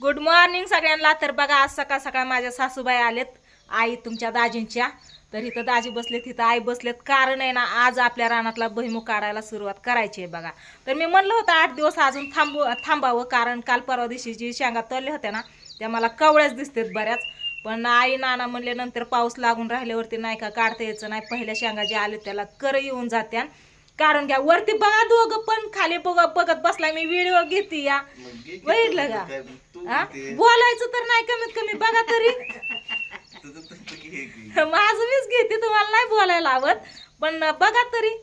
Good morning सगळ्यांना. तर बघा आज सकाळ सकाळ माझ्या सासूबाई आलेत आई तुमच्या दाजींच्या. तर इथं दाजी बसलेत इथं आई बसलेत. कारण आहे ना आज आपल्या रानातला भुईमुग काढायला सुरुवात करायची आहे बघा. तर मी म्हणलं होतं आठ दिवस अजून थांबू थांबावं. कारण काल परवा दिवशी जी शेंगा तळल्या होत्या ना त्या मला कवळ्याच दिसतात बऱ्याच. पण आई नाना म्हणले नंतर पाऊस लागून राहिल्यावरती नाही का काढता यायचं नाही. पहिल्या शेंगा जे आले त्याला कर येऊन जात्या काढून घ्या. वरती बघा दोघं पण खाली बघ बघत बसलाय. मी व्हिडिओ घेते या. बघितलं का? हा? बोलायचं तर नाही कमीत कमी. बघा तरी. माझं मीच घेते. तुम्हाला नाही बोलायला आवत. पण बघा तरी.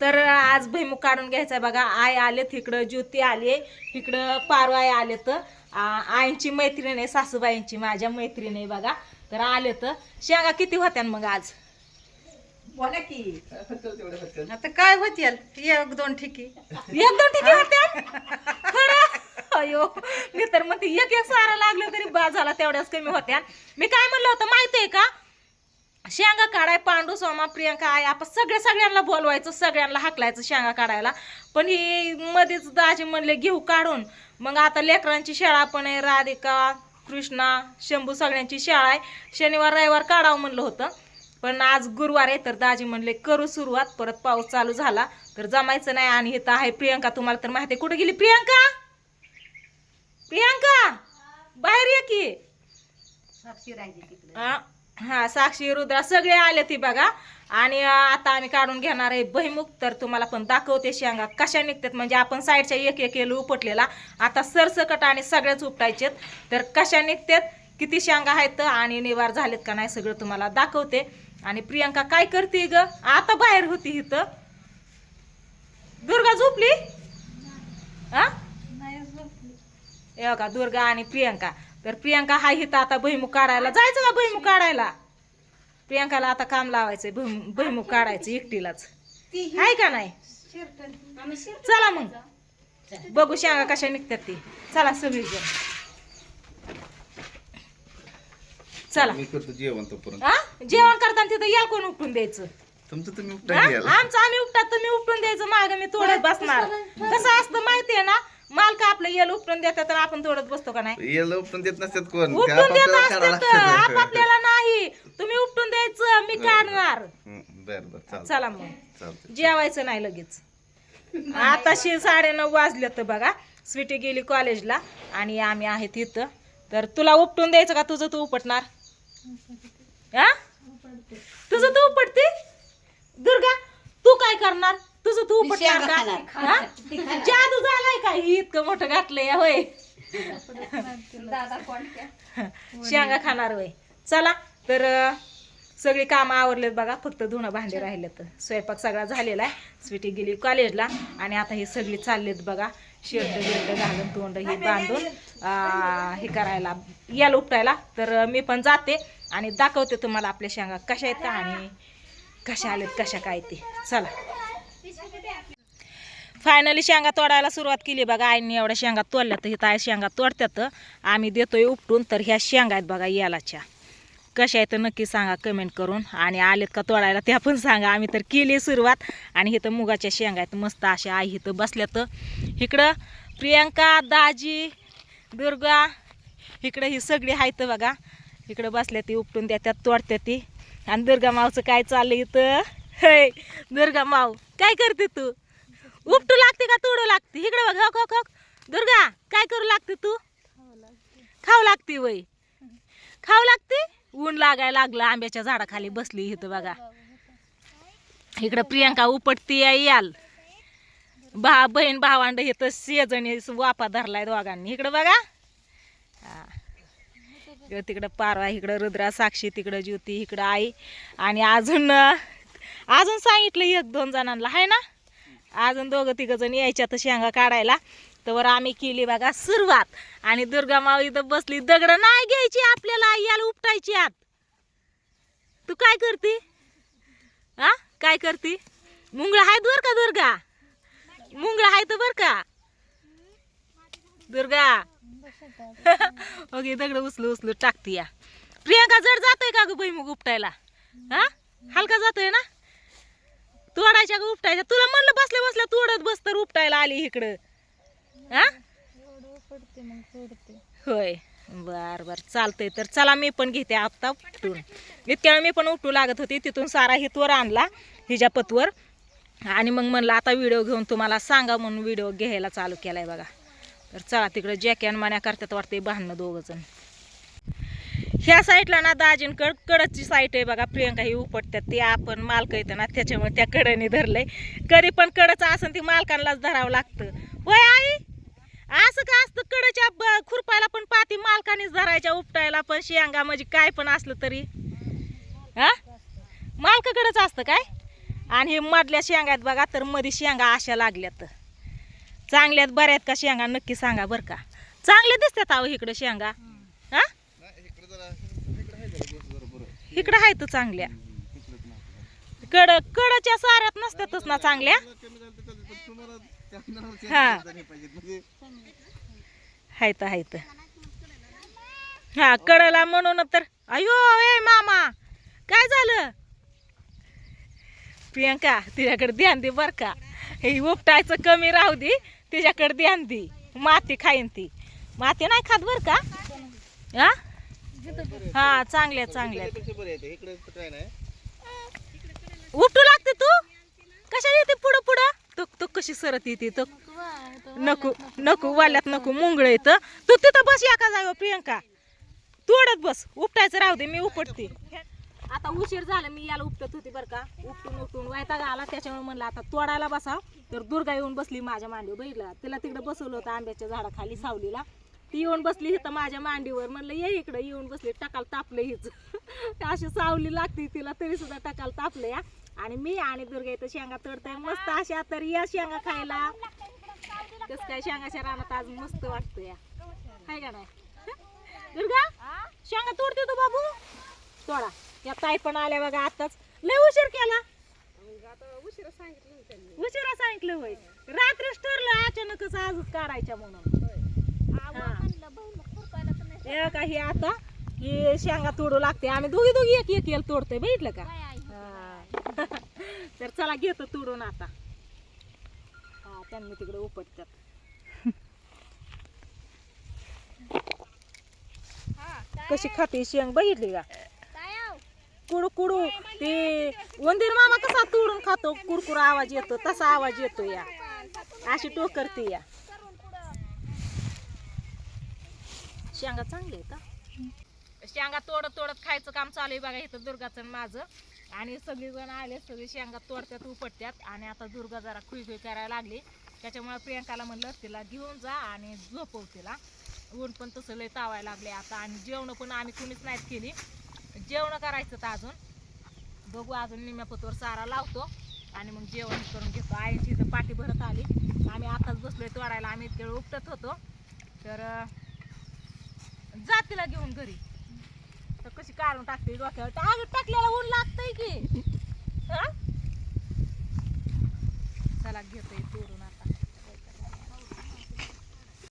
तर आज भैमुख काढून घ्यायचा बघा. आय आलेत इकडं ज्योती आली इकडं पारू आई आलेत. आ- आईंची मैत्रीण आहे सासूबाईंची माझ्या मैत्रीण आहे बघा. तर आलेत. शेंगा किती होत्या मग आज? बोला की. आता काय होतील? एक दोन ठिकी. एक दोन ठिकाणी होत्या? खरं? अयो मी तर म्हणते एक एक सारा लागलं तरी बा झाला तेवढ्याच कमी होत्या. मी काय म्हणलं होतं माहितीये का? शेंगा काढाय पांडू सोमा प्रियंका आई आपण सगळ्या सगळ्यांना बोलवायचं सगळ्यांना हाकलायचं शेंगा काढायला. पण ही मध्येच दाजी म्हणले घेऊ काढून. मग आता लेकरांची शाळा पण आहे राधिका कृष्णा शंभू सगळ्यांची शाळा आहे. शनिवार रविवार काढावं म्हणलं होतं. पण आज गुरुवार आहे तर दाजी म्हणले करू सुरुवात परत पाऊस चालू झाला तर जमायचं नाही आणि इथं आहे प्रियंका. तुम्हाला तर माहिती कुठे गेली प्रियंका? प्रियंका बाहेर ये की. हा साक्षी रुद्रा सगळे आले ती बघा. आणि आता आम्ही काढून घेणार आहे बहिमुख तर तुम्हाला पण दाखवते शेंगा कशा निघतात. म्हणजे आपण साईडच्या एक एक उपटलेला. आता सरसकट आणि सगळ्याच उपटायचेत. तर कशा निघतात? किती शेंगा आहेत आणि निवार झालेत का नाही सगळं तुम्हाला दाखवते. आणि प्रियांका काय करते ग? आता बाहेर होती इथं. दुर्गा झोपली? हा हे का दुर्गा आणि प्रियंका. तर प्रियांका हा इथं आता भुईमुख काढायला. जायचं का भुईमुख काढायला? प्रियांकाला आता काम लावायचंय भुईमुख काढायचं एकटीलाच. आहे का नाही? चला मग. बघू शेंगा कशा निघतात ती. चला सगळी जण चला. मी करतो जेवण तोपर्यंत. हा? जेवण करताना तिथं याल कोण उपटून द्यायचं? तुमचं तुम्ही हा? उपटा घ्यायला आमचं आम्ही उपटात तर मी उपटून द्यायचं. माग मी तोडत बसणार. कसं असतं माहितीये ना? मालक आपलं येल उपटून देतात तर आपण तोडत बसतो का नाही? याला उपटून देत नसतात कोण? उपटून ते देत आपापल्याला असतात काढावं लागतं. आपापल्याला नाही. तुम्ही उपटून द्यायचं मी काढणार. हं, बरं बरं. चालतं चला मग. चालतं जेवायचं नाही लगेच. आताशी साडेनऊ वाजले तर बघा. स्वीटी गेली कॉलेजला आणि आम्ही आहेत इथं. तर तुला उपटून द्यायचं का? तुझं तू उपटणार? हा? तुझं तू उपटते? दुर्गा तू काय करणार? तुझं तू उपटणार का? जादू झालाय का? ही इतकं मोठं घातलंय होय. शेंगा खाणार होय. चला तर सगळी कामं आवरलेत बघा. फक्त धुणं भांडे राहिलेत. स्वयंपाक सगळा झालेला आहे. स्वीटी गेली कॉलेजला आणि आता हे सगळी चाललेत बघा. शर्ट बिर्ट घालून तोंड हे बांधून. हे करायला याला उपटायला. तर मी पण जाते आणि दाखवते तुम्हाला आपल्या शेंगा कशा आहेत आणि कशा आलेत कशा काय ते. चला. फायनली शेंगा तोडायला सुरुवात केली बघा. आईने एवढ्या शेंगा तोडल्या तर हिथं आहे शेंगा तोडत्यात आम्ही देतोय उपटून तर ह्या शेंगा आहेत बघा यालाच्या. कशा आहेत नक्की सांगा कमेंट करून. आणि आलेत का तोडायला त्या पण सांगा. आम्ही तर केली सुरुवात. आणि इथं मुगाच्या शेंगा आहेत. मस्त अशा आई इथं बसल्यात. इकडं प्रियंका दाजी दुर्गा इकडं ही सगळी आहेत बघा. इकडं बसल्या ती उपटून देतात तोडत्या ती. आणि दुर्गा मावचं काय चाललं इथं? हे दुर्गा माव काय करते तू? उपटू लागते का तोडू लागते? इकडे बघ हक हक हक दुर्गा काय करू लागते तू? खाऊ लागते वय. खाऊ लागते? ऊन लागायला लागलं आंब्याच्या झाडाखाली बसली इथं बघा. इकडं प्रियांका उपटती याल. भा बहीण भावांड इथं शेजणी वापा धरलाय दोघांनी. इकडं बघा. हा. इकडं तिकडं पारवा इकडं रुद्रा साक्षी तिकडं ज्योती इकडं आई. आणि अजून अजून सांगितलं एक दोन जणांना आहे ना? अजून दोघं तिघं जण यायच्या तर शेंगा काढायला. तर आम्ही केली बघा सुरुवात. आणि दुर्गा माऊ इथं बसली. दगड नाही घ्यायची आपल्याला याला उपटायची आत. तू काय करती? हा? काय करती? मुंगळा आहे बर का दुर्गा? मुंगळा आहे तर बर का? दुर्गा. ओके दगड उचलू उचलू टाकते या. प्रियांका जड जातोय का ग मग उपटायला? हा? हलका जातोय ना? तोडायच्या का उपटायच्या. तुला म्हणलं बसल्या बसल्या तोडत बस तर उपटायला आली इकडं. हा? होय. बर बर. चालतंय तर चला मी पण घेते आत्ता उपटून. इतक्या वेळ मी पण उपटू लागत होती. तिथून सारा हितवर आणला हिच्या पतवर. आणि मग म्हणलं आता व्हिडिओ घेऊन तुम्हाला सांगा म्हणून व्हिडिओ घ्यायला चालू केला आहे बघा. तर चला तिकडं जॅकी मान्या करतात वाटते भांडणं दोघं जण. ह्या साईडला ना दाजींकड कडची साईट आहे बघा प्रियंका ही उपटतात ते आपण मालक येतं ना त्याच्यामुळे त्या कडेने धरलंय. कधी पण कडचं असं ती मालकांनाच धरावं लागतं. होय आई असं का असतं कडच्या ब- खुरपायला पण पाती मालकानेच धरायच्या उपटायला पण. शेंगा म्हणजे काय पण असलं तरी. हा? मालकाकडेच असतं काय? आणि हे मधल्या शेंगा आहेत बघा तर मध्ये शेंगा अशा लागल्यात. चांगल्यात बऱ्यात का शेंगा? नक्की सांगा बरं का. चांगले दिसतात अहो इकडं शेंगा. हा? इकडं आहे तर चांगल्या. कड कडच्या साऱ्यात नसतातच ना चांगल्या. हा. हायत हायत हा कडला म्हणून तर अयो ए मामा! काय झालं? प्रियंका तिच्याकडे ध्यान दे बरं का. हे उपटायचं कमी राहू दे तिच्याकडे ध्यान दे. माती खाईन ती. माती नाही खात बरं का? हा? हा चांगल्या चांगल्या. उपटू लागते तू? कशा येते पुढं पुढं? तू तू कशी सरत येते तू? नको नको वाल्यात नको मुंगळ येतं. तू तिथं बस एका जागा प्रियंका. तोडत बस. उपटायचं राहू दे मी उपटते. उशीर झाला मी याला उपटत होती बरं का. उपटून उपटून वैताग आला त्याच्यामुळे म्हणलं आता तोडायला बसा. तर दुर्गा येऊन बसली माझ्या मांडीवर बघितलं? तिला तिकडे बसवलं होतं आंब्याच्या झाडाखाली सावलीला. ती येऊन बसली इथं माझ्या मांडीवर. म्हणलं ये इकडं. येऊन बसली टकाल तापलं हिच. अशी सावली लागते तिला तरी सुद्धा टकाल तापलं या. आणि मी आणि दुर्गा इथं शेंगा तोडताय मस्त अशा तर या शेंगा खायला. कस काय शेंगाच्या रानात आज मस्त वाटतं या. हाय का नाही? दुर्गा शेंगा तोडते तू बाबू? तोडा. या ताई पण आल्या बघा आताच. लय उशीर केला. उशिरा सांगितलं होय. रात्रीच ठरलं अचानकच आजच काढायच्या म्हणून. का हे आता ही शेंगा तोडू लागते. आम्ही दोघी दोघी एक एक एक तोडतोय बघितलं का. तर चला घेतो तोडून आता. हा त्यांनी तिकडे उपटतात. कशी खाते शेंग बघितली का? कुडू कुडू. ते उंदीर मामा कसा तोडून खातो कुरकुर आवाज येतो तसा आवाज येतो या. अशी टोकरते या. शेंगा चांगले आहे का शेंगा तोडत तोडत खायचं काम चालू आहे बघा इथं दुर्गाचं माझं. आणि सगळीजण आले सगळे शेंगा तोडत्यात उपटत्यात आणि आता दुर्गा जरा खुई खुई करायला लागली. त्याच्यामुळे प्रियंकाला म्हणलं तिला घेऊन जा आणि झोपव तिला. ऊन पण तसं लय तावायला लागले आता. आणि जेवण पण आम्ही कुणीच नाहीत केली. जेवण करायचं तर अजून. बघू अजून निम्या पतवर सारा लावतो आणि मग जेवण करून घेतो. आईची तर पाठी भरत आली. आम्ही आताच बसलोय तोडायला. आम्ही इतके उपटत होतो. तर जातीला घेऊन घरी. तर कशी काढून टाकते डोक्यावर. तर आग टाकल्याला ऊन लागतंय की. चला घेतोय तोडून.